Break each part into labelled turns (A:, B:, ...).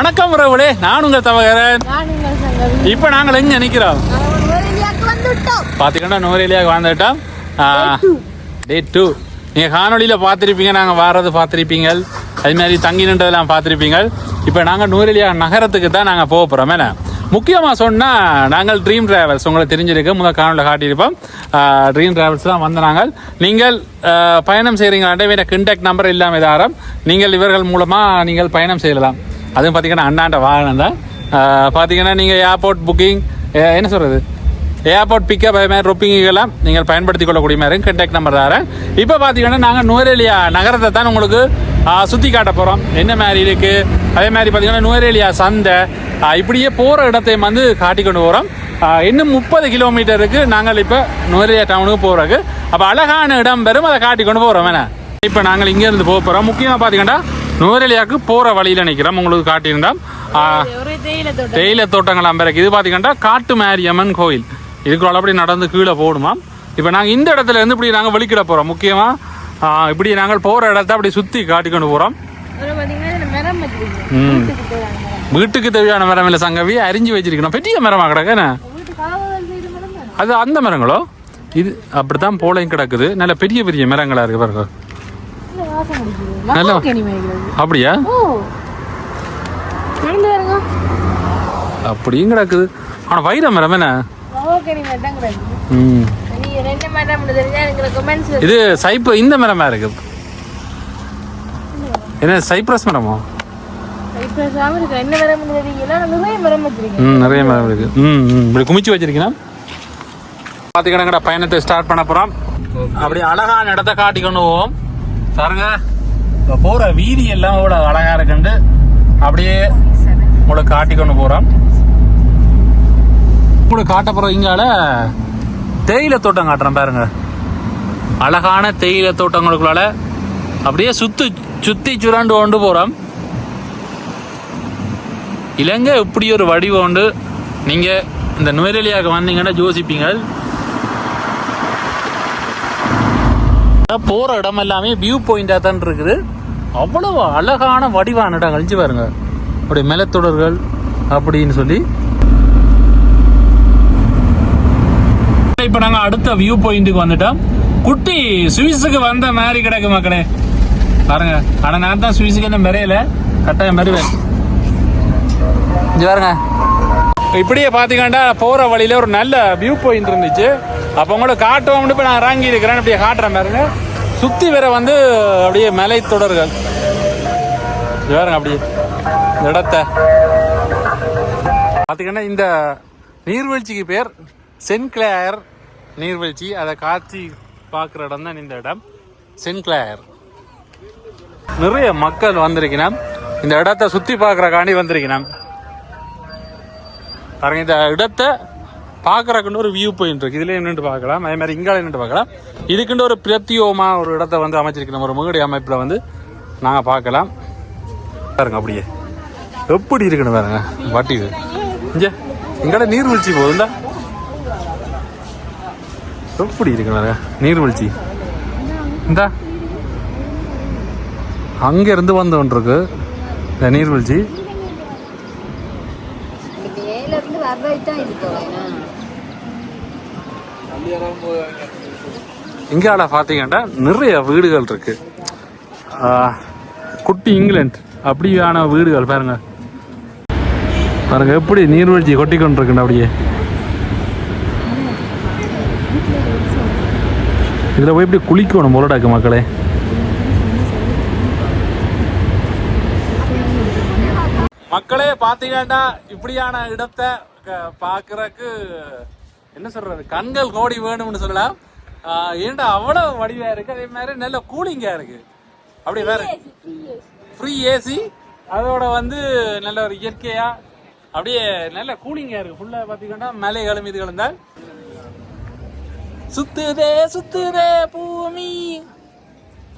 A: வணக்கம் உறவுகளே நான் உங்கள் தவகரன்.
B: உங்கள்
A: இப்போ நாங்கள் எங்க நிற்கிறோம் நுவரேலியாவுக்கு வந்துட்டோம்
B: two.
A: டே டூ நீங்கள் காணொலியில் பார்த்துருப்பீங்க நாங்கள் வாரது பார்த்துருப்பீங்க அது மாதிரி தங்கி நின்றதெல்லாம் பார்த்துருப்பீங்க இப்போ நாங்கள் நுவரெலியா நகரத்துக்கு தான் நாங்கள் போக போகிறோம் என்ன? முக்கியமாக சொன்னால் நாங்கள் ட்ரீம் டிராவல்ஸ் உங்களுக்கு தெரிஞ்சிருக்கு முதல் காணொலியில் காட்டியிருப்போம். ட்ரீம் டிராவல்ஸ் தான் வந்த நாங்கள். நீங்கள் பயணம் செய்கிறீங்களாண்டே வேற கிண்டெக்ட் நம்பர் இல்லாமல் இதாரம். நீங்கள் இவர்கள் மூலமாக நீங்கள் பயணம் செய்யலாம். அதுவும் பார்த்தீங்கன்னா அண்ணாண்ட வாகனம் தான். பார்த்தீங்கன்னா நீங்கள் ஏர்போர்ட் புக்கிங் என்ன சொல்கிறது ஏர்போர்ட் பிக்கப் அதே மாதிரி ரொப்பிங்கெல்லாம் நீங்கள் பயன்படுத்தி கொள்ளக்கூடிய மாதிரி கண்டாக்ட் நம்பர் தரேன் இப்போ பார்த்தீங்கன்னா நாங்கள் நுவரேலியா நகரத்தை தான் உங்களுக்கு சுற்றி காட்ட போகிறோம் என்ன மாதிரி இருக்குது அதே மாதிரி பார்த்தீங்கன்னா நுவரேலியா சந்தை இப்படியே போகிற இடத்தையும் வந்து காட்டி கொண்டு போகிறோம் இன்னும் முப்பது கிலோமீட்டருக்கு நாங்கள் இப்போ நுவரேலியா டவுனுக்கு போகிறதுக்கு அப்போ அழகான இடம் பெறும். அதை காட்டி கொண்டு போகிறோம் வேணா இப்போ நாங்கள் இங்கேருந்து போக போகிறோம் முக்கியமாக பார்த்தீங்கன்னா நுவரேலியாவுக்கு போகிற வழியில் நிற்கிறோம் உங்களுக்கு காட்டியிருந்தோம்.
B: தேயிலை
A: தோட்டங்கள் அம்பருக்கு இது பார்த்தீங்கன்னா காட்டு மாரியம்மன் கோயில். இதுக்குள்ள அப்படி நடந்து கீழே போகணுமா இப்போ நாங்கள் இந்த இடத்துல இருந்து இப்படி நாங்கள் வெளிக்கிட போகிறோம் முக்கியமாக இப்படி நாங்கள் போகிற இடத்த அப்படி சுற்றி காட்டிக்கொண்டு போகிறோம்
B: வீட்டுக்கு தேவையான மரம்.
A: இல்லை சங்கவி. அரிஞ்சு வச்சிருக்கணும். பெரிய மரமாக
B: தானே.
A: அது அந்த மரங்களோ? இது அப்படித்தான் போலையும் கிடக்குது. நல்ல பெரிய பெரிய மரங்களா இருக்கு பாருங்க.
B: வாசம்
A: அப்படியா?
B: ஓ. நடந்து வருங்க.
A: அப்படியும் கிடக்குது. ஆனால் வைர மரம் என்ன? இது சைப்பு இந்த மரமா இருக்கு? என்ன சைப்ரஸ் மரமோ
B: நிறைய மரம் வச்சிருக்கேன்.
A: ம் நிறைய மரம் இருக்கு. ம் இப்படி குமிச்சு வச்சிருக்கீங்கன்னா பார்த்துக்கிடங்கடா பயணத்தை ஸ்டார்ட் பண்ண போகிறோம் அப்படி அழகான இடத்த காட்டி கொண்டு போவோம். பாருங்க. இப்போ போகிற வீதி எல்லாம் இவ்வளோ அழகாக இருக்குண்டு அப்படியே உங்களுக்கு காட்டி கொண்டு போகிறோம் கூட காட்ட போகிற இங்கால தேயிலை தோட்டம் காட்டுறேன் பாருங்க. அழகான தேயிலை தோட்டங்களுக்குள்ளால அப்படியே சுத்து சுற்றி சுரண்டு கொண்டு போகிறோம் இலங்கை இப்படி ஒரு வடிவம் உண்டு. நீங்கள் இந்த நுவரெலியாவுக்கு வந்தீங்கன்னா யோசிப்பீங்க. போகிற இடம் எல்லாமே வியூ பாயிண்டாக தான் இருக்குது. அவ்வளவு அழகான வடிவான இடம் கழிச்சு பாருங்க. அப்படி மலைத்தொடர்கள் அப்படின்னு சொல்லி. இப்போ நாங்கள் அடுத்த வியூ பாயிண்ட்டுக்கு வந்துட்டோம். குட்டி சுவிஸுக்கு வந்த மாதிரி கிடக்கு மக்களே. பாருங்க. ஆனால் நான் தான் சுவிஸுக்கு என்ன மெரையில. கட்டாயம் மெருவேன் பாருங்க. இப்படியே பார்த்தீங்கன்னா போகிற வழியில ஒரு நல்ல வியூ பாயிண்ட் இருந்துச்சு. அப்போ உங்களோட காட்டுவோம்னு இப்போ நான் இறங்கி இருக்கிறேன். அப்படியே காட்டுறேன் பாருங்க சுற்றி வேற வந்து அப்படியே மலை தொடர்கள். வேறுங்க அப்படியே இடத்த. பார்த்தீங்கன்னா இந்த நீர்வீழ்ச்சிக்கு பேர் சென்கிளேயர் நீர்வீழ்ச்சி. அதை காட்சி பார்க்குற இடம் தான் இந்த இடம். சென்கிளேயர் நிறைய மக்கள் வந்திருக்கணும் இந்த இடத்த சுற்றி பார்க்குறக்காண்டி வந்திருக்கணும் பாருங்க இந்த இடத்த பார்க்குறக்குன்னு ஒரு வியூ பாயிண்ட் இருக்குது இதுல நின்று பார்க்கலாம். அதே மாதிரி இங்கால நின்று பார்க்கலாம். இதுக்குன்னு ஒரு பிரத்யோகமாக ஒரு இடத்த வந்து அமைச்சிருக்கணும் ஒரு முகடி அமைப்பில் வந்து நாங்கள் பார்க்கலாம். பாருங்க அப்படியே. எப்படி இருக்குன்னு பாருங்க. வட்டி இது. இங்கே. இங்கால நீர்வீழ்ச்சி போகுதுண்டா. எப்படி இருக்கு பாருங்க. நீர்வீழ்ச்சி இந்தா. அங்கேருந்து வந்து இருக்கு இந்த நீர்வீழ்ச்சி
B: ஏல தான் இது
A: இங்கால பார்த்தீங்கன்னா நிறைய வீடுகள் இருக்கு. குட்டி இங்கிலாந்து அப்படியான வீடுகள் பாருங்க. பாருங்க எப்படி நீர்வீழ்ச்சி கொட்டி கொண்டிருக்குன்னு அப்படியே. இதில் போய் இப்படி குளிக்கணும் போலடாக்கு மக்களே. மக்களே பார்த்தீங்கன்னா இப்படியான இடத்தை பார்க்குறக்கு என்ன சொல்றது? கண்கள் கோடி வேணும்னு சொல்லலாம் ஏன்டா அவ்வளவு வடிவா இருக்கு? அதே மாதிரி நல்ல கூலிங்கா இருக்கு. அப்படி வேற ஃப்ரீ ஏசி அதோட வந்து நல்ல ஒரு இயற்கையா அப்படியே நல்ல கூலிங்கா இருக்கு. ஃபுல்லா பாத்தீங்கன்னா மலைகளும் இதுகளும் தான் சுத்துதே சுத்துதே பூமி.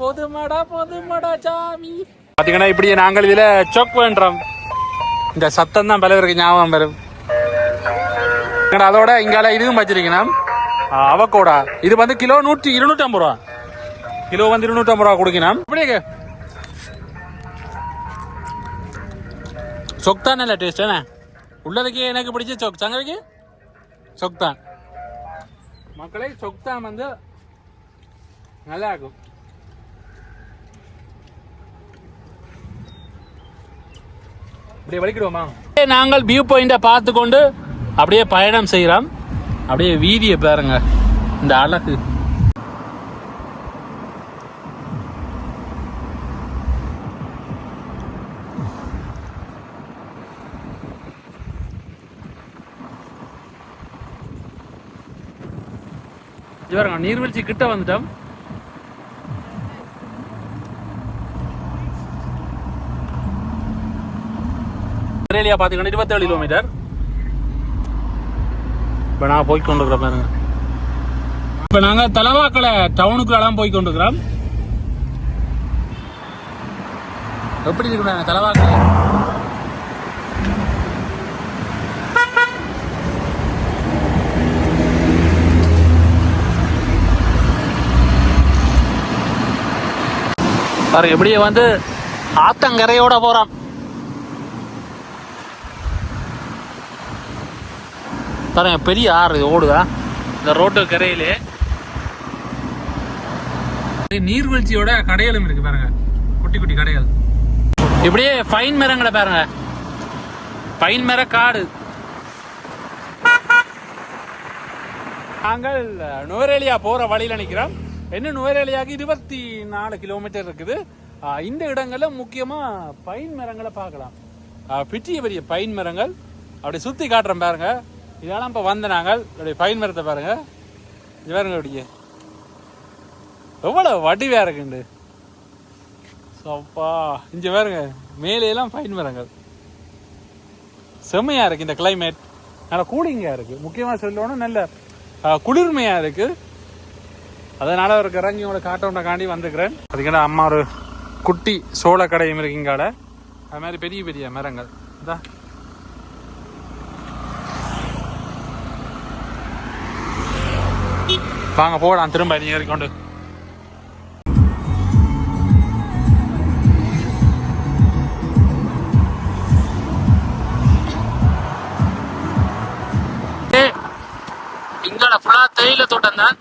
A: பொதுமடா பொதுமடா சாமி. பாத்தீங்கன்னா இப்படியே நாங்கள் இதுல சொக் வேண்டோம் இந்த சத்தம் தான் பலவருக்கு ஞாபகம் வரும். அதோட இங்கால இதுவும் வச்சிருக்கணும் அவக்கோடா இது வந்து கிலோ நூற்றி இருநூற்றம்பது ரூபா. கிலோ வந்து இருநூற்றம்பது ரூபா கொடுக்கணும் அப்படியே சொக்தான் நல்ல டேஸ்ட் என்ன எனக்கு பிடிச்ச சொக். சங்கருக்கு? சொக்தான். மக்களே சொக்தான் வந்து நல்லா இருக்கும். அப்படியே வலிக்கிடுவோமா? நாங்கள் வியூ பாயிண்ட்டை பார்த்து கொண்டு அப்படியே பயணம் செய்கிறோம் அப்படியே வீதியை பாருங்க. இந்த அழகு. பாருங்க நீர்வீழ்ச்சி கிட்ட வந்துட்டோம். ஆஸ்திரேலியா பார்த்தீங்கன்னா இருபத்தேழு கிலோமீட்டர் இப்போ நான் போய் கொண்டிருக்கிறோம் பாருங்க. இப்போ நாங்கள் தலவாக்கலை டவுனுக்குலாம் போய் கொண்டிருக்கிறோம் எப்படி இருக்கிறாங்க தலவாக்கலை? பாரு எப்படியே வந்து ஆத்தங்கரையோட போகிறான் பாருங்க பெரிய ஆறு இது ஓடுதா? இந்த ரோட்டு கரையிலே. நீர்வீழ்ச்சியோட கடைகளும் இருக்கு பாருங்க. குட்டி குட்டி கடைகள். இப்படியே பைன் மரங்களை பாருங்க. பைன் மர காடு. நாங்கள் நுவரேலியா போற வழியில நிக்கிறோம். என்ன நுவரேலியாக்கு இருபத்தி நாலு கிலோமீட்டர் இருக்குது இந்த இடங்கள்ல முக்கியமா பைன் மரங்களை பார்க்கலாம். பெரிய பெரிய பைன் மரங்கள். அப்படி சுத்தி காட்டுறோம் பாருங்க. இதெல்லாம் இப்போ வந்த நாங்கள் அப்படி பைன் மரத்தை பாருங்க. இது பாருங்க அப்படியே. எவ்வளவு வடிவா இருக்குண்டு. சப்பா. இங்க பாருங்க மேலே எல்லாம் பைன் மரங்கள். செம்மையா இருக்கு இந்த கிளைமேட் நல்லா கூலிங்காக இருக்கு. முக்கியமாக சொல்லணும் நல்ல குளிர்மையாக குளிர்மையா இருக்கு. அதனால ஒரு உங்களை காட்டவுண்ட காண்டி வந்துக்கிறேன் அதுக்கான அம்மா ஒரு குட்டி சோள கடையும் இருக்கு அது மாதிரி பெரிய பெரிய மரங்கள். இதான் வாங்க போகலாம் திரும்ப நீங்க கொண்டு. இங்கால ஃபுல்லா தேயிலை தோட்டம் தான்.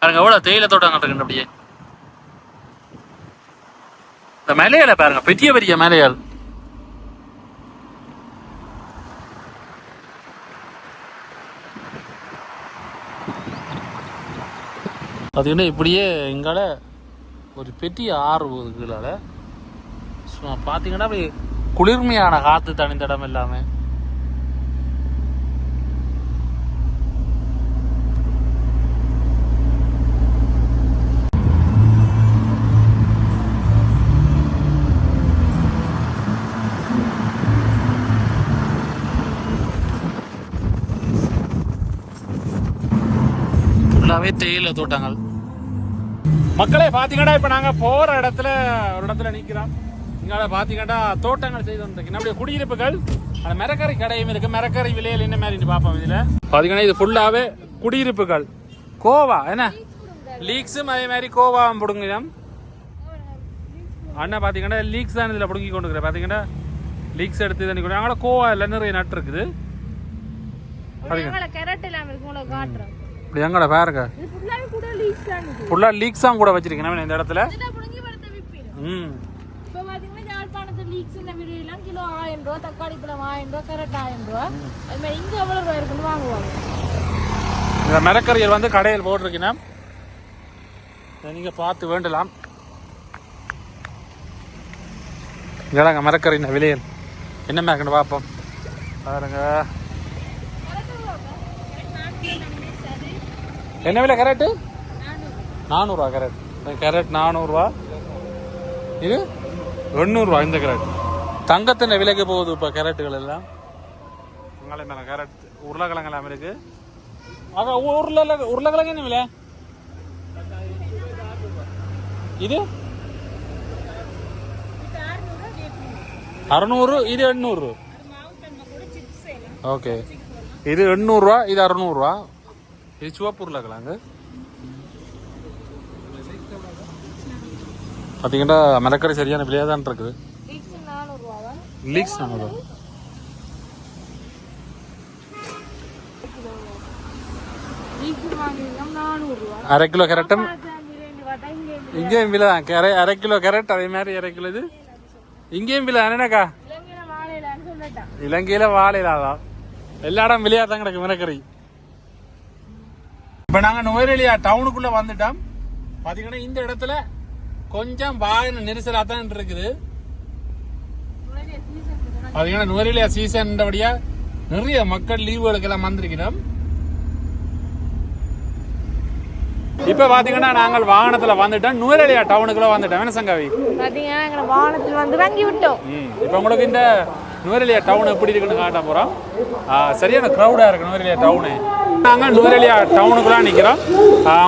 A: பாருங்க எவ்வளவு தேயிலை தோட்டம் இருக்கு அப்படியே. இந்த மலையில பாருங்க பெரிய பெரிய மலையாள் பார்த்திங்கன்னா இப்படியே எங்கால ஒரு பெரிய ஆறு போகுது கீழால. பார்த்தீங்கன்னா அப்படி குளிர்மையான காற்று தனிந்த இடம் ஃபுல்லாகவே தேயிலை தோட்டங்கள். மக்களே பார்த்தீங்கன்னா இப்போ நாங்கள் போகிற இடத்துல ஒரு இடத்துல நிற்கிறோம் இங்கே பார்த்தீங்கன்னா தோட்டங்கள் செய்து வந்துருக்கு. நம்முடைய குடியிருப்புகள் அந்த மரக்கறி கடையும் இருக்கு. மரக்கறி விலையில் என்ன மாதிரி பார்ப்போம் இதில்? பார்த்தீங்கன்னா இது ஃபுல்லாகவே குடியிருப்புகள். கோவா என்ன? லீக்ஸும் அதே மாதிரி கோவாவும் பிடுங்கிடும் அண்ணா பார்த்தீங்கன்னா லீக்ஸ் தான் இதில் பிடுங்கி கொண்டு இருக்கிற பார்த்தீங்கன்னா லீக்ஸ் எடுத்து தண்ணி கொண்டு அங்கே கோவா எல்லாம் நிறைய நட்டு இருக்குது. இப்படி எங்கட பாருங்க. ஃபுல்லாக லீக்ஸ் தான் கூட வச்சிருக்கேன். இந்த இடத்துல?
B: இதெல்லாம்
A: ம்.
B: கிலோ ஆயிரம் ரூபா தக்காளி பழம் ஆயிரம் ரூபா கரெக்ட் ஆயிரம் ரூபா. அது மாதிரி இங்க எவ்வளவு ரூபா இருக்குன்னு வாங்குவாங்க.
A: இந்த மரக்கறிகள் வந்து கடையில் போட்டிருக்கேன் நீங்கள் பார்த்து வேண்டலாம். இங்கடாங்க மரக்கறி இந்த விலையல் என்ன மேற்கண்டு பார்ப்போம். பாருங்க. என்ன விலை கேரட்டு? நானூறுரூவா கேரட். கேரட் நானூறுரூவா இது? எண்ணூறுரூவா இந்த கேரட். தங்கத்தின் விலைக்கு போகுது இப்போ கேரட்டுகள் எல்லாம். உங்களை மேலே கேரட் உருளைக்கிழங்கு எல்லாம் இருக்கு அதான் உருளை உருளைக்கிழங்கு என்ன விலை? இது? அறநூறு இது எண்ணூறு. ஓகே இது எண்ணூறுரூவா இது அறநூறுவா. இது சிவப்பு உருளைக்கிழங்கு. பார்த்தீங்கன்னா மரக்கறி சரியான விலையாக தான் இருக்குது.
B: லீக்ஸ்
A: அரை கிலோ கேரட்டும் இங்கேயும் விலை தான் அரை அரை கிலோ கேரட் அதே மாதிரி அரை கிலோ இது. இங்கேயும் விலை என்னக்கா?
B: இலங்கையில்
A: இலங்கையில வாழையிலாதான் எல்லா இடம் விளையா தான் கிடக்கு மிளக்கறி இப்போ நாங்கள் நுவரெலியா டவுனுக்குள்ள வந்துட்டோம். பார்த்தீங்கன்னா இந்த இடத்துல கொஞ்சம் வாகன நெரிசலாக தான் இருக்குது. பார்த்தீங்கன்னா நுவரெலியா சீசன்றபடியா நிறைய மக்கள் லீவுகளுக்கெல்லாம் வந்திருக்கிறோம். இப்போ பார்த்தீங்கன்னா நாங்கள் வாகனத்தில் வந்துட்டோம். நுவரெலியா டவுனுக்குள்ள வந்துட்டோம். என்ன சங்காவி?
B: பார்த்தீங்கன்னா எங்களை வாகனத்தில் வந்து வாங்கி விட்டோம்.
A: இப்போ உங்களுக்கு இந்த நுவரெலியா டவுன் எப்படி இருக்குன்னு காட்ட போகிறோம் சரியான க்ரௌடாக இருக்கு நுவரெலியா டவுனு. நாங்கள் நுவரெலியா டவுனுக்குள்ளே நிற்கிறோம்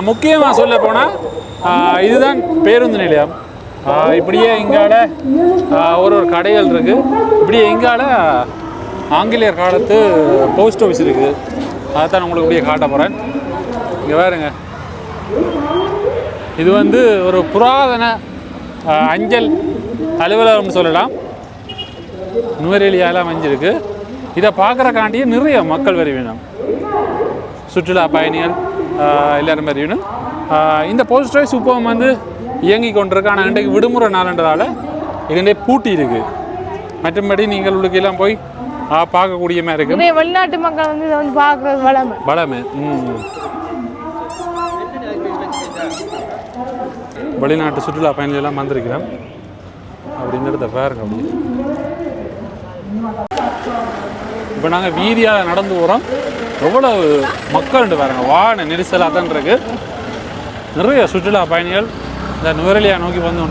A: முக்கியமாக சொல்ல போனால் இதுதான் பேருந்து நிலையம். இப்படியே இங்கால ஒரு ஒரு கடைகள் இருக்குது இப்படியே இங்கால ஆங்கிலேயர் காலத்து போஸ்ட் ஆஃபீஸ் இருக்குது. அதைத்தான் உங்களுக்கு இப்படியே காட்ட போகிறேன் இங்கே வேறுங்க இது வந்து ஒரு புராதன அஞ்சல் அலுவலகம்னு சொல்லலாம். நுவரெலியாலாம் அமைஞ்சிருக்கு. இதை பார்க்குறக்காண்டியே நிறைய மக்கள் வர வேணும் சுற்றுலா பயணிகள் எல்லாரும் ஆஹ், இந்த போஸ்ட் ஆஃபீஸ் இப்போ வந்து இயங்கி கொண்டிருக்கு. ஆனால் இன்றைக்கு விடுமுறை நாள்ன்றதால இதே பூட்டி இருக்கு. மற்றபடி நீங்கள் உள்ளுக்கெல்லாம் போய் பார்க்கக்கூடிய மாதிரி இருக்கு.
B: வெளிநாட்டு மக்கள் வந்து இதை வந்து பார்க்குறது வளமை.
A: வளமே. ம். வெளிநாட்டு சுற்றுலா பயணிகள் எல்லாம் வந்திருக்கிறோம் அப்படிங்கிறத பாருங்க அப்படி. இப்போ நாங்கள் வீதியாக நடந்து போகிறோம் எவ்வளவு மக்கள்ண்டு பாருங்க வான நெரிசலாக தான் இருக்கு. நிறைய சுற்றுலா பயணிகள் இந்த நுவரெலியா நோக்கி வந்து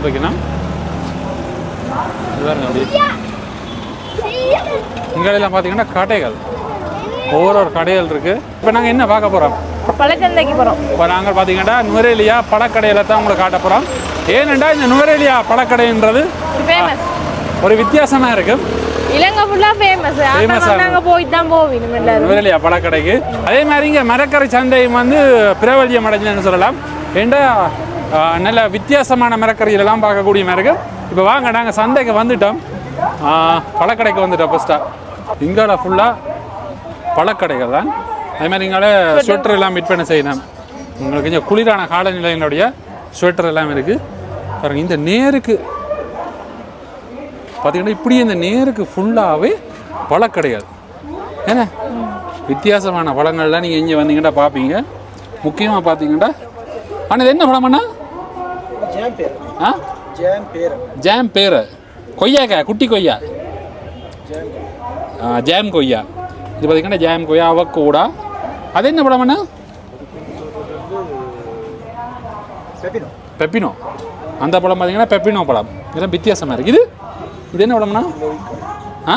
A: அப்படி. இங்கெல்லாம் பார்த்தீங்கன்னா கடைகள். ஒவ்வொரு ஒரு கடைகள் இருக்குது இப்போ நாங்கள் என்ன பார்க்க போகிறோம்
B: பழக்கந்தைக்கு போகிறோம்
A: இப்போ நாங்கள் பார்த்தீங்கன்னா நுவரெலியா பழக்கடையில் தான் உங்களுக்கு காட்ட போகிறோம் ஏனெண்டா இந்த நுவரெலியா பழக்கடைன்றது ஒரு வித்தியாசமாக இருக்குது
B: இலங்கை ஃபுல்லாக ஃபேமஸ் அதான் நாங்கள் போய் தான் போவோம் எல்லாரும்.
A: நுவரெலியா பழக்கடைக்கு? அதே மாதிரி இங்கே மரக்கரை சந்தையும் வந்து பிரபல்யம் அடைஞ்சதுன்னு சொல்லலாம். ஏண்டா ஆ, நல்ல வித்தியாசமான மரக்கறிகளெல்லாம் பார்க்கக்கூடிய மாதிரி இப்போ வாங்க நாங்கள் சந்தைக்கு வந்துட்டோம். பழக்கடைக்கு வந்துட்டோம் ஃபஸ்ட்டாக இங்கால ஃபுல்லாக பழக்கடைகள் தான். அதே மாதிரி இங்கால ஸ்வெட்டர் எல்லாம் விற்பனை செய்யணும். உங்களுக்கு கொஞ்சம் குளிரான காலநிலையினுடைய ஸ்வெட்டர் எல்லாம் இருக்குது பாருங்க இந்த நேருக்கு பார்த்தீங்கன்னா இப்படி இந்த நேருக்கு ஃபுல்லாகவே பழக்கடைகள் என்ன வித்தியாசமான பழங்கள்லாம் நீங்கள் இங்கே வந்தீங்கன்னா பார்ப்பீங்க முக்கியமாக பார்த்தீங்கன்னா ஆனால் இது என்ன
C: பேர்
A: ஆ?
C: ஜாம் பேர்.
A: ஜாம் பேர் கொய்யாக்கா குட்டி கொய்யா?
C: ஜாம்
A: கொய்யா. இது பார்த்தீங்கன்னா ஜாம் கொய்யா அவக்கூடா. அது என்ன
C: பெப்பினோ.
A: பெப்பினோ. அந்த பழம் பார்த்தீங்கன்னா பெப்பினோ பழம் இதெல்லாம் வித்தியாசமாக இருக்குது இது என்ன பழம்னா ஆ?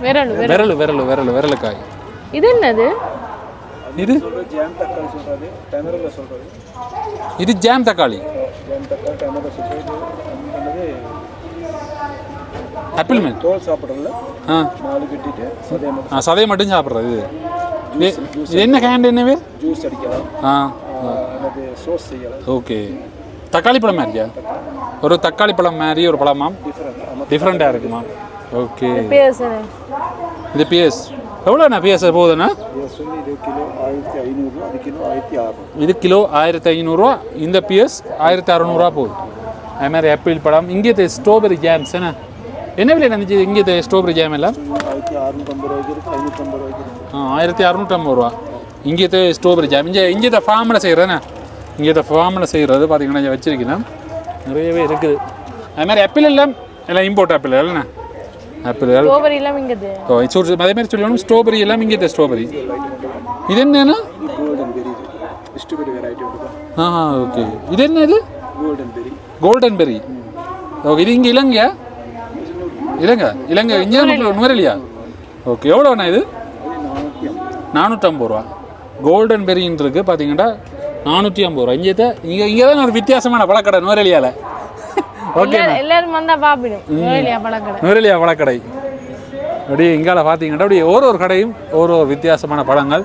C: விரல்
B: விரல். விரல்
A: விரல் விரல் விரல் விரலுக்காய்.
B: இது என்னது?
A: இது? இது ஜாம் தக்காளி.
C: ஜாம் தக்காளி டெமரில் சொல்கிறது என்னது
A: ஆப்பிள் மேன்
C: தோல் சாப்பிட்றதுல
A: ஆ.
C: நாலு கட்டிட்டு மாதிரி
A: ஆ சதையை மட்டும் சாப்பிட்றது இது. என்ன கேண்ட் என்ன பேர்
C: ஜூஸ் அடிக்கலாம்.
A: ஆ.
C: சோஸ் செய்யலாம்.
A: ஓகே தக்காளி பழம் மாதிரியா? ஒரு தக்காளி பழம் மாதிரி ஒரு பழமாம்
C: டிஃப்ரெண்ட்
A: டிஃப்ரெண்ட்டாக இருக்குமா? ஓகே
B: பேசுறேன்
A: இது பிஎஸ் எவ்வளோண்ணா பிஎஸ் போகுதுண்ணா
C: இது கிலோ ஆயிரத்தி
A: ஐநூறுரூவா இந்த பிஎஸ் ஆயிரத்தி அறநூறுவா போகுது. அது மாதிரி ஆப்பிள் பழம் இங்கே ஸ்ட்ராபெரி ஜாம்ஸ் என்ன? என்ன விலை நினைச்சு இங்கே ஸ்ட்ராபெரி ஜாம் எல்லாம்?
C: ஆயிரத்தி அறுநூற்றம்பது
A: ஆ ஆயிரத்தி ரூபா. இங்கே ஸ்ட்ராபெரி ஜாம் இங்கே இங்கே ஃபார்மில் செய்கிறேண்ணே இங்கே ஃபார்மில் செய்கிறது பார்த்தீங்கன்னா இங்கே வச்சிருக்கிறேன் நிறையவே இருக்குது. அது மாதிரி ஆப்பிள் எல்லாம் எல்லாம் இம்போர்ட் ஆப்பிள் இல்லைண்ணே ஆப்பிள்கள்
B: ஸ்ட்ராபெரி எல்லாம் இங்கது
A: ஓ சொல்லி அதே மாதிரி சொல்லணும் ஸ்ட்ராபெரி எல்லாம் இங்கே இது
C: இது ஸ்ட்ராபெரி வெரைட்டி இருக்குது
A: ஆ ஓகே இது என்ன இது?
C: Golden berry
A: golden berry okay இது இங்கே இலங்கையா? இலங்கை. இலங்கை. இங்கே நுவரெலியா? ஓகே எவ்வளோண்ணா இது? நானூற்றம்பது ரூபா. கோல்டன் பெரின்னு பார்த்தீங்கன்னா நானூற்றி ஐம்பது ரூபா. இங்கே இங்கே இங்கே தான் ஒரு வித்தியாசமான பழக்கடை நுவரெலியாவில் ஓகே
B: எல்லாரும் வந்தா பாப்பிடும். வேலையா பழக்கடை.
A: பழக்கடை. அப்படியே இங்கால பார்த்தீங்கன்னா அப்படியே ஒரு ஒரு கடையும் ஒரு ஒரு வித்தியாசமான பழங்கள்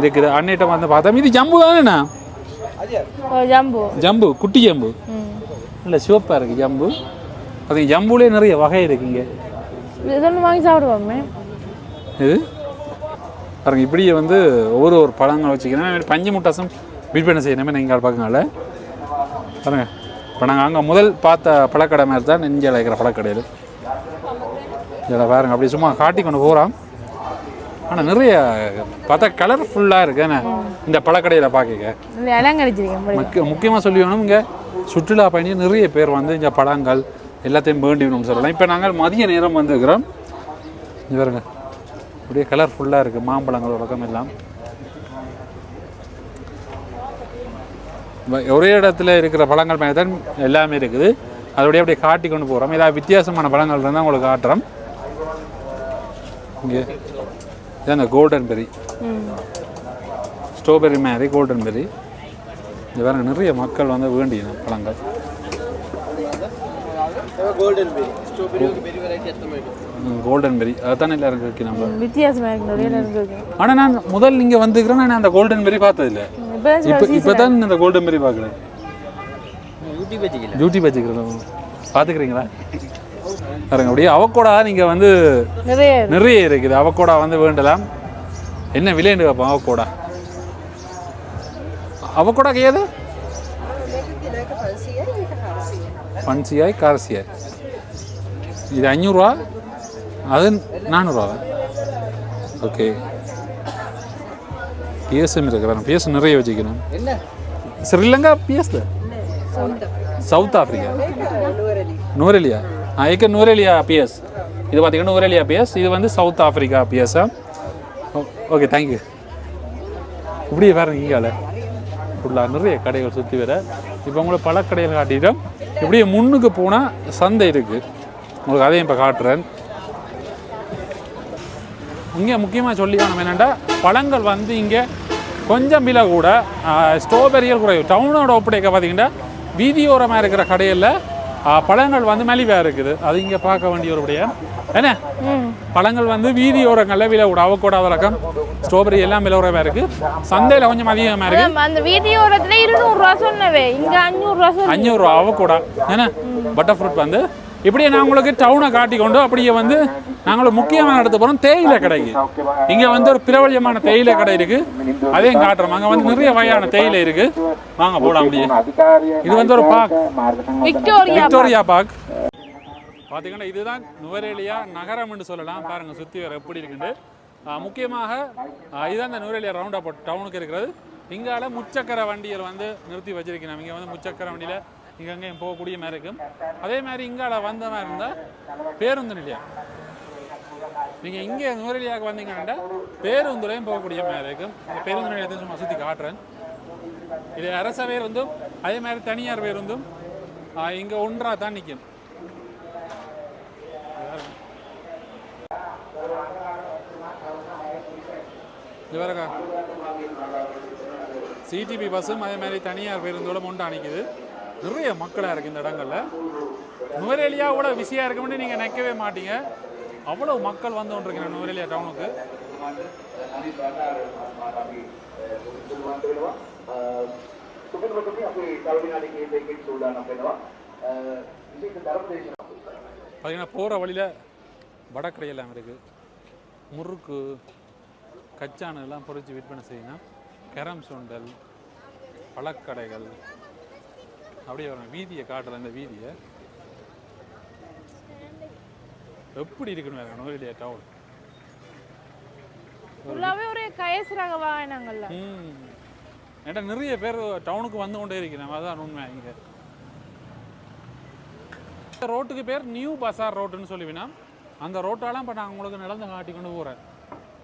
A: இருக்குது. அன்னிட்ட வந்து பார்த்தா இது ஜம்பு தானேண்ணா
B: ஜம்பு.
A: ஜம்பு குட்டி ஜம்பு. இல்லை சிவப்பாக இருக்குது ஜம்பு. அது ஜம்புலேயே நிறைய வகை இருக்குங்க
B: இதொன்று வாங்கி சாப்பிடுவோமே.
A: இது? பாருங்க இப்படியே வந்து ஒவ்வொரு ஒரு பழங்கள் வச்சுக்கிறேன் பஞ்சு முட்டாசம் விற்பனை செய்யணுமே நீங்கள் பார்க்கனால பாருங்க. இப்போ நாங்கள் அங்கே முதல் பார்த்த பழக்கடை மாதிரி தான் நெஞ்சில் இருக்கிற பழக்கடையில் இதில் பாருங்க அப்படி சும்மா காட்டி கொண்டு போகிறோம் ஆனால் நிறைய பார்த்தா கலர்ஃபுல்லாக இருக்கு என்ன? இந்த பழக்கடையில் பார்க்க
B: இந்த
A: முக்கிய முக்கியமாக சொல்லி வேணும் இங்கே சுற்றுலா பயணிகள் நிறைய பேர் வந்து இங்கே பழங்கள் எல்லாத்தையும் வேண்டிக்கணும்னு சொல்லலாம். இப்போ நாங்கள் மதிய நேரம் வந்துருக்கிறோம். இங்க பாருங்க அப்படியே கலர்ஃபுல்லாக இருக்குது மாம்பழங்கள் உலகம் எல்லாம். ஒரே இடத்துல இருக்கிற பழங்கள் மாதிரி தான் எல்லாமே இருக்குது. அதோடய அப்படியே காட்டி கொண்டு போகிறோம் ஏதாவது வித்தியாசமான பழங்கள் இருந்தால் உங்களுக்கு காட்டுறோம் இங்கே இதான் இந்த கோல்டன் பெரி ஸ்ட்ராபெரி மாதிரி கோல்டன் பெரி இது வேற நிறைய மக்கள் வந்து வேண்டிய பழங்கள்.
D: கோல்டன் பெரி
A: அதுதானே எல்லாரும் இருக்கு நம்ம.
B: வித்தியாசமா இருக்கு நிறைய இருக்கு.
A: ஆனால் நான் முதல் இங்கே வந்துக்கிறேன் நான் அந்த கோல்டன் பெரி பார்த்ததில்ல.
B: இப்போ
A: இப்போ தான் இந்த கோல்டன் பெரி பார்க்குறேன். டியூட்டி வச்சுக்கிறேன் பார்த்துக்கிறீங்களா? பாருங்க அப்படியே அவக்கோடா நீங்கள் வந்து
B: நிறைய
A: இருக்குது. அவக்கோடா வந்து வேண்டலாம். என்ன விலைன்னு வைப்போம் அவக்கோடா. அவக்கோடாக்கு ஏது பன்சியாய் காரசியாய். இது அஞ்சூறுரூவா அது நானூறுரூவா ஓகே பிஎஸ்எம் இருக்கிறேன். பிஎஸ் நிறைய வச்சுக்கணும். Sri Lanka PS South Africa Nuwara Eliya ஆ ஏக்க நூரெலியா பிஎஸ் இது பார்த்தீங்கன்னா நூரெலியா பிஎஸ் இது வந்து சவுத் ஆஃப்ரிக்கா பிஎஸ்ஸா ஓகே தேங்க்யூ இப்படியே பாருங்க இங்கால ஃபுல்லாக நிறைய கடைகள் சுற்றி வர. இப்போ உங்களுக்கு பல கடைகள் காட்டிட்டோம். இப்படியே முன்னுக்கு போனால் சந்தை இருக்குது உங்களுக்கு அதையும் இப்போ காட்டுறேன். இங்கே முக்கியமாக சொல்லி நம்ம என்னென்னா பழங்கள் வந்து இங்கே கொஞ்சம் விலை கூட ஸ்ட்ராபெரிகள் குறைவு. டவுனோட ஒப்படைக்க பார்த்தீங்கன்னா வீதியோரமாக இருக்கிற கடையில் பழங்கள் வந்து மலிவாக இருக்குது. அது இங்கே பார்க்க வேண்டிய ஒரு விடயம். என்ன? பழங்கள் வந்து வீதியோரங்களில் விலை கூட அவக்கூட ரகம் ஸ்ட்ராபெரி எல்லாம் விலை குறைவாக இருக்குது சந்தையில் கொஞ்சம் அதிகமாக இருக்குது
B: அந்த வீடியோரத்துல இருநூறுவா சொன்னவே. இங்க அஞ்சூறுவா சொன்ன
A: அஞ்சூறுரூவா அவக்கூடா. என்ன? பட்டர் ஃப்ரூட் வந்து. இப்படியே நான் உங்களுக்கு டவுனை காட்டி கொண்டு அப்படியே வந்து நாங்கள் முக்கியமான இடத்துக்கு போகிறோம் தேயிலை கடைக்கு. இங்கே வந்து ஒரு பிரபல்யமான தேயிலை கடை இருக்குது அதையும் காட்டுறோம். அங்கே வந்து நிறைய வகையான தேயிலை இருக்குது வாங்க போலாம் அப்படியே. இது வந்து ஒரு பாக்
B: விக்டோரியா
A: விக்டோரியா பார்க் பார்த்தீங்கன்னா இதுதான் நுவரேலியா நகரம் என்று சொல்லலாம். பாருங்க சுற்றி வர எப்படி இருக்குண்டு ஆஹ் முக்கியமாக இதுதான் இந்த நுவரேலியா ரவுண்ட் அப் டவுனுக்கு இருக்கிறது. இங்கால முச்சக்கர வண்டிகள் வந்து நிறுத்தி வச்சிருக்கணும் இங்கே வந்து முச்சக்கர வண்டியில் இங்கே அங்கேயும் போகக்கூடிய மாதிரி இருக்கும். அதே மாதிரி இங்கால வந்த மாதிரி இருந்தால் பேருந்து நிலையம். நீங்கள் இங்கே நுவரேலியாவுக்கு வந்தீங்கன்னா பேருந்துலையும் போகக்கூடிய மாதிரி இருக்கும். இந்த பேருந்து நிலையத்தை சும்மா சுற்றி காட்டுறேன். இது அரச பேருந்தும் அதே மாதிரி தனியார் பேருந்தும் இங்கே ஒன்றா தான் நிற்கும் இது சிடிபி பஸ்ஸும் அதே மாதிரி தனியார் பேருந்தோட ஒன்றா நிற்குது நிறைய மக்களாக இருக்குது இந்த இடங்களில். இடங்கள்ல நுவரேலியாவோட பிஸியாக இருக்கும்னு நீங்கள் நிற்கவே மாட்டீங்க. அவ்வளோ மக்கள் வந்து கொண்டிருக்கிறேன் நுவரேலியா டவுனுக்கு. பார்த்தீங்கன்னா போகிற வழியில் வடக்கடை எல்லாம் இருக்குது முறுக்கு கச்சான் எல்லாம் பொறிச்சு விற்பனை செய்யணும் கரம் சுண்டல் பழக்கடைகள் அப்படியே வரணும் வீதியை காட்டுற இந்த வீதியை. எப்படி இருக்குன்னு வேறு நோயிலியா டவுன்.
B: ஃபுல்லாவே ஒரு கயசுறாங்க வாங்கினாங்கல்ல
A: ஏன்டா நிறைய பேர் டவுனுக்கு வந்து கொண்டே இருக்கிறேன் அதான் உண்மை இங்கே. இந்த ரோட்டுக்கு பேர் நியூ பசார் ரோட்டுன்னு சொல்லுவினா அந்த ரோட்டாலாம் இப்போ நான் உங்களுக்கு நடந்து காட்டி கொண்டு போகிறேன்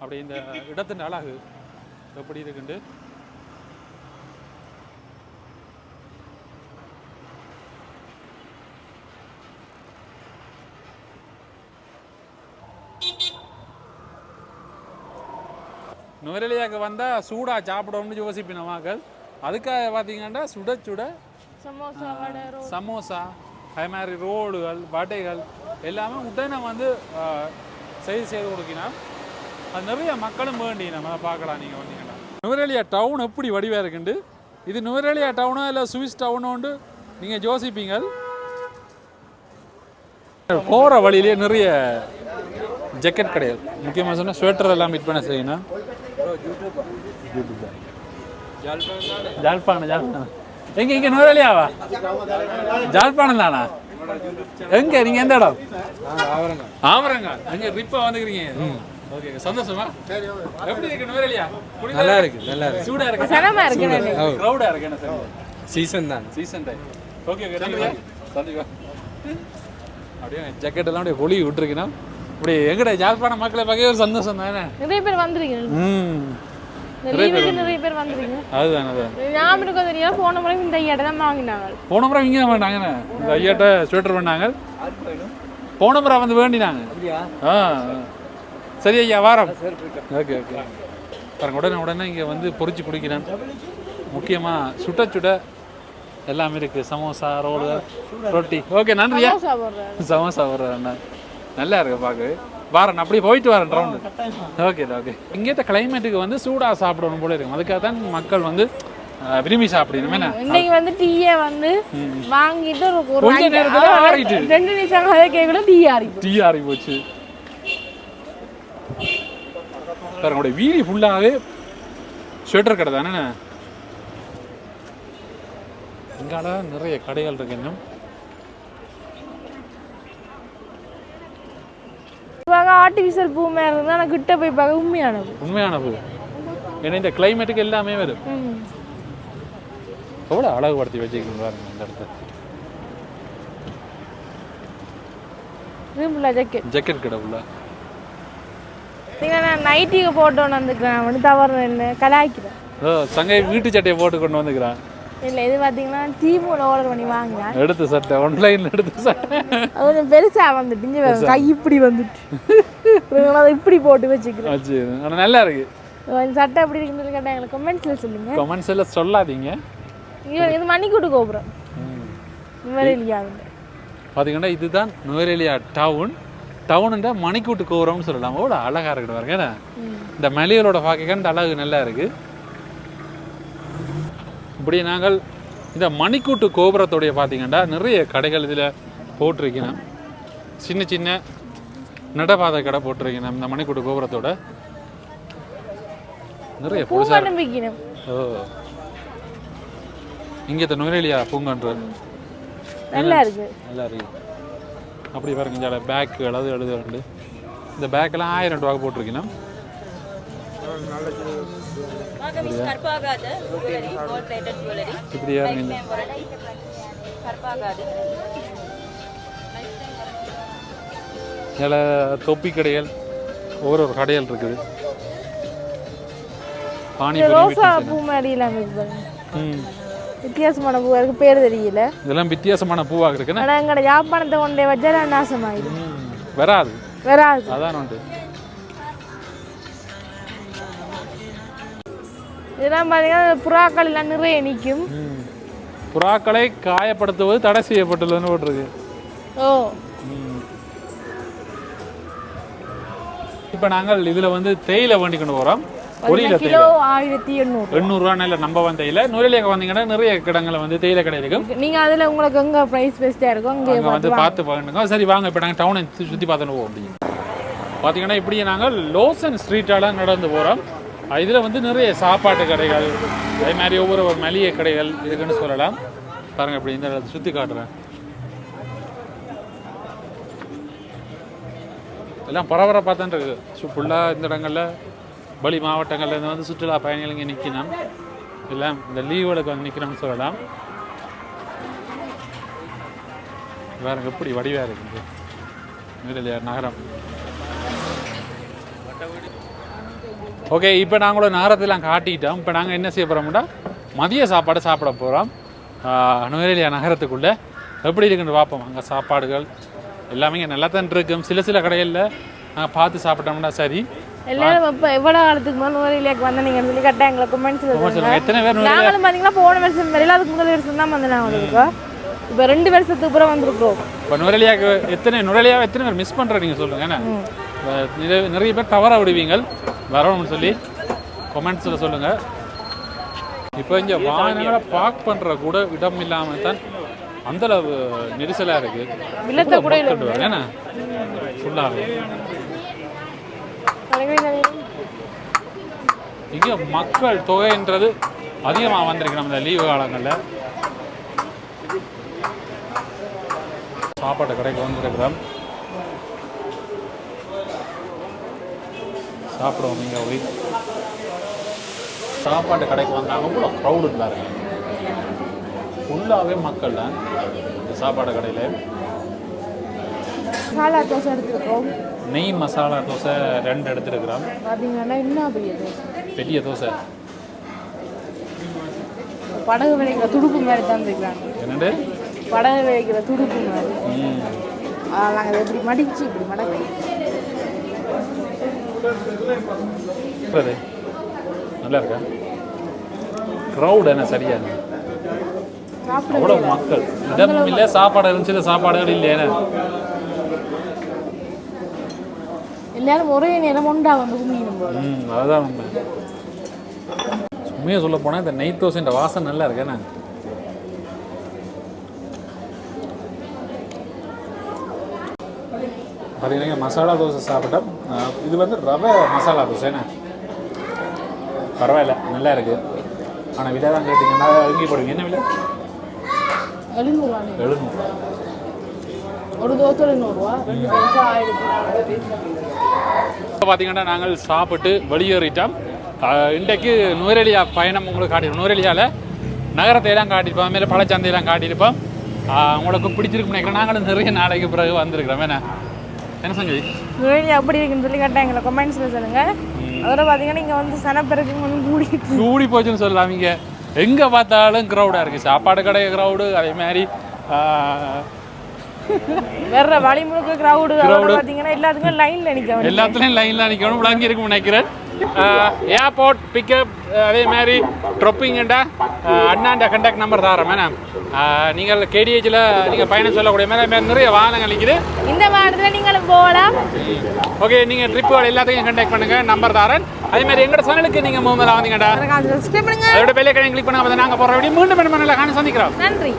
A: அப்படி இந்த இடத்தின் அழகு எப்படி இருக்குண்டு? நுவரெலியாவுக்கு வந்தால் சூடாக சாப்பிடணும்னு யோசிப்பின மக்கள் அதுக்காக பார்த்தீங்கன்னா சுட சுட
B: சமோசா
A: சமோசா அதே மாதிரி ரோடுகள் வடைகள் எல்லாமே உடனே வந்து செய்து செய்து கொடுக்கினார். அது நிறைய மக்களும் வேண்டி நம்ம பார்க்கலாம் நீங்கள் வந்தீங்கன்னா. நுவரெலியா டவுன் எப்படி வடிவாக இருக்குண்டு? இது நுவரெலியா டவுனோ இல்லை சுவிஸ் டவுனோண்டு நீங்கள் யோசிப்பீங்க. போகிற வழியிலே நிறைய ஜக்கெட் கிடையாது முக்கியமாக சொன்னால் ஸ்வெட்டர் எல்லாம் விற்பனை செய்யணும். யூடியூப் தான். ஜாழ்ப்பாணம் ஜாழ்ப்பாணம் எங்க இங்க நூறாளியாவா ஜாழ்ப்பாணம் தானா? எங்க நீங்க எந்த இடம்? ஆமரங்க அங்க ரிப்பா வந்துக்கிறீங்க? ஓகே சந்தோஷமா? எப்படி இருக்கு நூறாளியா நல்லா இருக்கு? நல்லா இருக்கு. சூடா இருக்கு? என்ன
D: சீசன் தான்.
A: சீசன் டைம் ஓகே ஓகே சந்திப்பா. சந்திப்பா. அப்படியே ஜக்கெட் எல்லாம் அப்படியே ஒளி விட்டுருக்குன்னா இப்படி எங்கட ஜாழ்ப்பாணம் மக்களை பார்க்கவே ஒரு சந்தோஷம் தானே?
B: நிறைய பேர் வந்துருக்கீங்க.
A: ம்.
B: இந்த லீவுக்கு நிறைய பேர் வந்துருக்கீங்க.
A: அதுதான் அதுதான்.
B: ஞாபகம் தெரியும் போன முறை இந்த ஐயாட்ட தான் வாங்கினாங்க.
A: போன முறை இங்கே பண்ணாங்கண்ணே இந்த ஐயாட்ட ஸ்வெட்டர் பண்ணாங்க. போன முறை வந்து வேண்டினாங்க. ஆ சரி ஐயா வாரம். Okay okay. பாருங்க உடனே உடனே இங்கே வந்து பொரிச்சு குடிக்கிறேன். முக்கியமாக சுட்ட சுட எல்லாமே இருக்குது சமோசா ரோடு ரொட்டி. ஓகே நன்றியா?
B: சமோசா
A: ஒரு அண்ணா. நல்லா இருக்கு பார்க்கவே வாரேன் அப்படியே போயிட்டு வரேன் ரவுண்டு ஓகே ஓகே இங்கேத்த கிளைமேட்டுக்கு வந்து சூடாக சாப்பிடணும் போல இருக்கும் அதுக்காக தான் மக்கள் வந்து விரும்பி சாப்பிடணும்.
B: இன்னைக்கு வந்து டீயை வந்து வாங்கிட்டு ஒரு
A: நேரத்துல ஆறிட்டு.
B: ரெண்டு நிமிஷம் கேட்கல டீ ஆறிக்கும்
A: டீ ஆறி போச்சு. சார் உங்களுடைய வீதி ஃபுல்லாகவே ஸ்வெட்டர் கடை தானே? இங்கால நிறைய கடைகள் இருக்கு இன்னும்.
B: ஆர்டிஃபிஷியல் பூ மாதிரி இருந்தால் நான் கிட்ட போய் பார்க்க உண்மையானது.
A: உண்மையான பூ ஏன்னா இந்த கிளைமேட்டுக்கு எல்லாமே வரும். எவ்வளோ அழகுபடுத்தி வச்சுக்கணும் பாருங்க இந்த இடத்த.
B: ஜக்கெட்
A: ஜக்கெட் கடை உள்ள
B: நீங்கள் நான் நைட்டிக்கு போட்டோன்னு வந்துக்கிறேன். வந்து தவறு என்ன கலாய்க்கிறேன்.
A: ஓ சங்கை வீட்டு சட்டையை போட்டு கொண்டு வந்துக்கிறான்.
B: இல்லை இது பார்த்தீங்கன்னா டீமோட ஆர்டர் பண்ணி வாங்கினேன்.
A: எடுத்த சட்டை ஒன்லைன்ல எடுத்த சட்டை.
B: அது கொஞ்சம் பெருசா வந்துட்டு இங்க கை இப்படி வந்துட்டு. அதை இப்படி போட்டு வச்சுக்கிறேன்.
A: ஆனால் நல்லா இருக்கு.
B: சட்டை எப்படி இருக்குன்னு கேட்டால் எங்களுக்கு கமெண்ட்ஸ்ல சொல்லுங்க.
A: கமெண்ட்ஸ் எல்லாம் சொல்லாதீங்க.
B: இது மணிக்கூட்டு கோபுரம். இல்லையா
A: பார்த்தீங்கன்னா இதுதான் நுவரெலியா டவுன் டவுனுன்ற மணிக்கூட்டு கோபுரம்னு சொல்லலாம். எவ்வளோ அழகாக இருக்குது பாருங்க? இந்த மலைகளோட பார்க்க அழகு நல்லா இருக்கு. இப்படி நாங்கள் இந்த மணிக்கூட்டு கோபுரத்தோடைய பார்த்தீங்கன்னா நிறைய கடைகள் இதில் போட்டிருக்கணும் சின்ன சின்ன நடபாதை கடை போட்டிருக்கணும் இந்த மணிக்கூட்டு கோபுரத்தோட. நிறைய ஓ. இங்கே இந்த நுவரெலியா பூங்கன்றது
B: நல்லா இருக்கு.
A: நல்லா இருக்கு. அப்படி பாருங்க பேக்கு அது எழுத ரெண்டு இந்த பேக்கெல்லாம் ஆயிரம் ரூபா போட்டிருக்கணும் இப்படி யாருங்க இதில் தொப்பி கடைகள் ஒவ்வொரு ஒரு கடைகள் இருக்குது.
B: இருக்கு வித்தியாசமான பூ இருக்கு பேர் தெரியல.
A: இதெல்லாம் வித்தியாசமான பூவாக இருக்குன்னு?
B: ஆனா எங்கட யாழ்ப்பாணத்தை கொண்டே வச்சா நாசமாயிடும்
A: வராது.
B: வராது.
A: அதான் உண்டு.
B: இதெல்லாம் பார்த்தீங்கன்னா புறாக்கள் எல்லாம் நிறைய நிற்கும்.
A: புறாக்களை காயப்படுத்துவது தடை செய்யப்பட்டுள்ளதுன்னு போட்டிருக்கு.
B: ஓ.
A: இப்போ நாங்கள் இதில் வந்து தேயிலை வண்டி கொண்டு போகிறோம் தேயிலை
B: கிலோ ஆயிரத்தி எண்ணூறு.
A: எண்ணூறுரூவா நல்ல நம்ப வந்த தேயிலை நுரையிலேயே வந்தீங்கன்னா நிறைய இடங்களில் வந்து தேயிலை கடை இருக்கும்.
B: நீங்க அதுல உங்களுக்கு எங்க பிரைஸ் பெஸ்டா இருக்கும். அங்கே
A: வந்து பார்த்து பண்ணுங்க சரி வாங்க. இப்போ நாங்கள் டவுனை சுற்றி பார்த்துட்டு போவோம் அப்படி பார்த்தீங்கன்னா இப்படி நாங்கள் லோசன் ஸ்ட்ரீட்டால நடந்து போகிறோம் இதில் வந்து நிறைய சாப்பாட்டு கடைகள் அதே மாதிரி ஒவ்வொரு மளிகை கடைகள் இருக்குன்னு சொல்லலாம். பாருங்க இப்படி இந்த இடத்த சுற்றி காட்டுறேன். எல்லாம் பரபரப்பாக தான் இருக்குது ஃபுல்லாக இந்த இடங்களில் பலி மாவட்டங்களில் இருந்து வந்து சுற்றுலா பயணிகள் இங்கே நிற்கணும் எல்லாம் இந்த லீவுகளுக்கு வந்து நிற்கணும்னு சொல்லலாம். வேறு எப்படி வடிவாக இருக்குது. நீரலியார் நகரம். ஓகே இப்போ நாங்களோட நகரத்தெல்லாம் காட்டிட்டோம். இப்போ நாங்கள் என்ன செய்ய போகிறோம்னா மதிய சாப்பாடு சாப்பிட போகிறோம் நுவரெலியா நகரத்துக்குள்ளே. எப்படி இருக்குன்னு பார்ப்போம். அங்கே சாப்பாடுகள் எல்லாமே இங்கே நல்லா தான் இருக்கும். சில சில கடைகளில் நாங்கள் பார்த்து சாப்பிட்டோம்னா சரி.
B: எல்லாரும் இப்ப எவ்வளவு காலத்துக்கு முதல் நுவரெலியாக்கு வந்த நீங்க சொல்லி கரெக்டா எங்களை கமெண்ட்ஸ்ல
A: சொல்லுங்க.
B: சொல்லுங்க.
A: எத்தனை பேர்
B: நாங்களும் பாத்தீங்கன்னா போன வருஷம் வரையில அதுக்கு முதல் வருஷம் தான் வந்து நாங்கள் இருக்கோம் இப்போ ரெண்டு வருஷத்துக்கு அப்புறம் வந்திருக்கிறோம்
A: இப்போ நுரலியாவுக்கு எத்தனை நுரலியாவை எத்தனை பேர் மிஸ் பண்ணுற நீங்கள் சொல்லுங்கள் அஹ் நிறைய- நிறைய பேர் தவற விடுவீங்க வரணும்னு சொல்லி கொமெண்ட்ஸில் சொல்லுங்கள் இப்போ இங்கே வாகனங்களை பார்க் பண்ணுற கூட இடம் இல்லாமல் தான் அந்த அளவு நெரிசலா இருக்கு.
B: வில்லத்தை கூட இல்லை.
A: மக்கள் ஏன்னா ஃபுல்லாக இங்கே மக்கள் தொகைன்றது அதிகமாக வந்திருக்கு நம்ம இந்த லீவு காலங்களில். சாப்பாட்டு கடைக்கு வந்திருக்கிறோம். சாப்பிடுவோம். நீங்கள் போய் சாப்பாட்டு கடைக்கு வந்தாங்க கூட க்ரௌடு இருந்தாருங்க ஃபுல்லாகவே மக்கள் தான் இந்த சாப்பாடு கடையில்.
B: மசாலா தோசை எடுத்துருக்கோம்.
A: நெய் மசாலா தோசை ரெண்டு எடுத்துருக்குறோம்
B: பார்த்தீங்கன்னா என்ன பெரிய தோசை
A: பெரிய தோசை.
B: படகு விளைக்கிற துடுப்பு மாதிரி தந்துருக்காங்க
A: என்னண்டு
B: படகு விளைக்கிற துடுப்பு மாதிரி. நாங்கள் அதை இப்படி மடிச்சு இப்படி மடக்கி.
A: நல்லா இருக்கா? க்ரௌட் என்ன சரியா? அவ்வளோ மக்கள். இடம் இல்லை சாப்பாடு இருந்துச்சு சாப்பாடுகள் இல்லையே
B: எல்லாரும் ஒரே நேரம் ஒண்டா வந்து
A: ம் அதுதான் உண்மை. உண்மையாக சொல்ல போனால் இந்த நெய் தோசைன்ற வாசனை நல்லா இருக்கேண்ணா பார்த்தீங்கன்னா மசாலா தோசை சாப்பிட்டோம் இது வந்து ரவை மசாலா தோசைண்ணே பரவாயில்ல நல்லா இருக்கு. ஆனால் விலை தான் கேட்டிங்கன்னா எங்கே போடுவீங்க. என்ன விலை?
B: ஒரு தோசை எழுநூறுவா தோசை
A: இப்போ பார்த்தீங்கன்னா நாங்கள் சாப்பிட்டு வெளியேறிட்டோம். இன்றைக்கு நுவரெலியா பயணம் உங்களுக்கு காட்டியிருப்போம் நுவரெலியாவில் நகரத்தை எல்லாம் காட்டியிருப்போம் அதுமாரி பழச்சந்தையெல்லாம் காட்டியிருப்போம். உங்களுக்கு பிடிச்சிருக்குன்னு நினைக்கிறேன். நாங்களும் நிறைய நாளைக்கு பிறகு வந்திருக்கிறோம். என்ன? என்ன சங்கி
B: நுழைஞ்சு அப்படி இருக்குன்னு சொல்லி கேட்டால் எங்களை கமெண்ட்ஸில் சொல்லுங்க. அதோட பார்த்தீங்கன்னா இங்கே வந்து சனப்பெருக்கு கூடிட்டு.
A: கூடி போச்சுன்னு சொல்லலாம் இங்கே எங்கே பார்த்தாலும் க்ரௌடாக இருக்குது சாப்பாடு கடை க்ரௌடு அதே மாதிரி
B: வேற வழி முழுக்க க்ரௌடு அதோட பார்த்தீங்கன்னா எல்லாத்துக்கும் லைனில் நிற்க வேண்டிய
A: எல்லாத்துலேயும் லைனில் நிற்கணும் விளங்கி இருக்கும்னு நினைக்கிறேன். ஏர்போர்ட் பிக்கப் அதே மாதிரி ட்ரொப்பிங்கண்டா அண்ணாண்ட கண்டாக்ட் நம்பர் தரேன் மேடம் நீங்கள் கேடிஹெச்சில் நீங்கள் பயணம் சொல்லக்கூடிய மேலே மேலே நிறைய வாகனங்கள் நிற்கிது
B: இந்த வாரத்தில் நீங்களும் போகலாம்.
A: ஓகே நீங்கள் ட்ரிப்புகள் எல்லாத்தையும் கண்டாக்ட் பண்ணுங்கள் நம்பர் தரேன் அதே மாதிரி எங்களோட சேனலுக்கு நீங்கள்
B: சப்ஸ்கிரைப் பண்ணுங்க.
A: அதோட பெல்லை கிளிக் பண்ணால் நாங்கள் போகிற வீடியோ மீண்டும் பண்ணல காண சந்திக்கிறோம்.
B: நன்றி.